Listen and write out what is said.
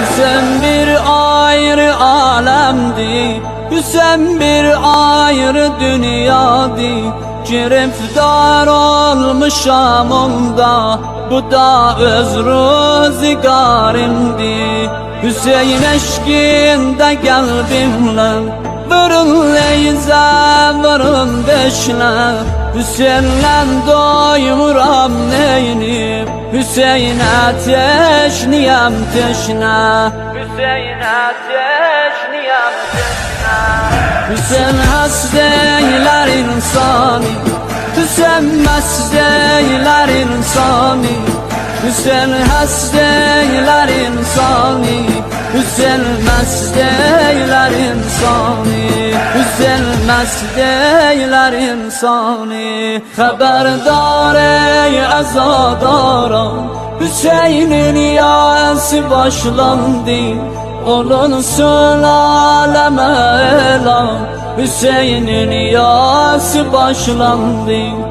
Hüseyin bir ayrı alemdi Hüseyin bir ayrı dünyadi Giriftar olmuşam onda Bu da öz rüzgarımdi Hüseyin eşkinde kalbimle Vurun leyze vurun beşle. Hüseyin'le doymuram neynip Hüseyin'e teşniyem teşne Hüseyin'e teşniyem teşne Hüseyin hasteyler insanı Hüseyin mesteyler insanı Hüseyin hasteyler insanı Hüseyin mesteyler insanı Hüseyin mesteyler insanı Haberdar ey azadaran Hüseyin'in yası başlandı. Olun sülaleme elan Hüseyin'in yası yası başlandı